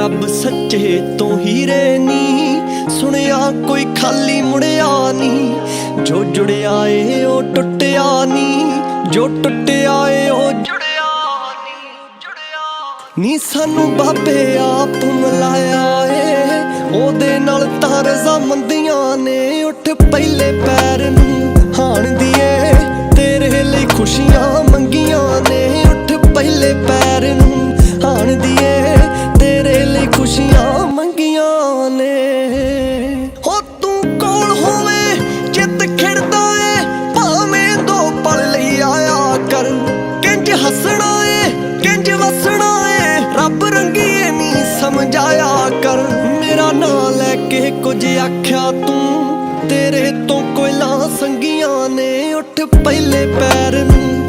ਰੱਬ ਸੱਚੇ ਤੋਂ ਹੀਰੇ ਨੀ। ਸੁਣਿਆ ਕੋਈ ਖਾਲੀ ਮੁੜਿਆ ਨੀ। ਜੋ ਜੁੜਿਆ ਏ, ਉਹ ਟੁੱਟਿਆ ਨੀ। ਜੋ ਟੁੱਟਿਆ ਏ, ਉਹ ਜੁੜਿਆ ਨੀ। ਜੁੜਿਆ ਨੀ ਸਾਨੂੰ ਬਾਬੇ ਆਪ ਮਿਲਾਇਆ ਏ। ਉਹਦੇ ਨਾਲ ਤਾਂ ਰਜ਼ਾ ਮੰਦੀਆਂ ਨੇ। ਉੱਠ ਪਹਿਲੇ ਪੈਰ ਨੂੰ ਹਾਣ ਦੀਏ। ਤੇਰੇ ਲਈ ਖੁਸ਼ੀਆਂ ਮੰਗੀਆਂ ਨੇ। ਉੱਠ ਪਹਿਲੇ ਖੁਸ਼ੀਆਂ ਮੰਗੀਆਂ ਨੇ। ਹੋ ਤੂੰ ਕੋਲ ਹੋਵੇਂ ਚਿੱਤ ਖਿੜਦਾ ਏ, ਭਾਵੇਂ ਦੋ ਪਲ ਲਈ ਆਇਆ ਕਰ। ਕਿੰਜ ਹੱਸਣਾ ਏ, ਕਿੰਜ ਵਸਣਾ ਏ, ਰੱਬ ਰੰਗੀਏ ਨੀ ਸਮਝਾਇਆ ਕਰ। ਮੇਰਾ ਨਾਂ ਲੈ ਕੇ ਕੁਝ ਆਖਿਆ ਤੂੰ, ਤੇਰੇ ਤੋਂ ਕੋਇਲਾਂ ਸੰਗੀਆਂ ਨੇ। ਉੱਠ ਪਹਿਲੇ ਪੈਰ ਨੂੰ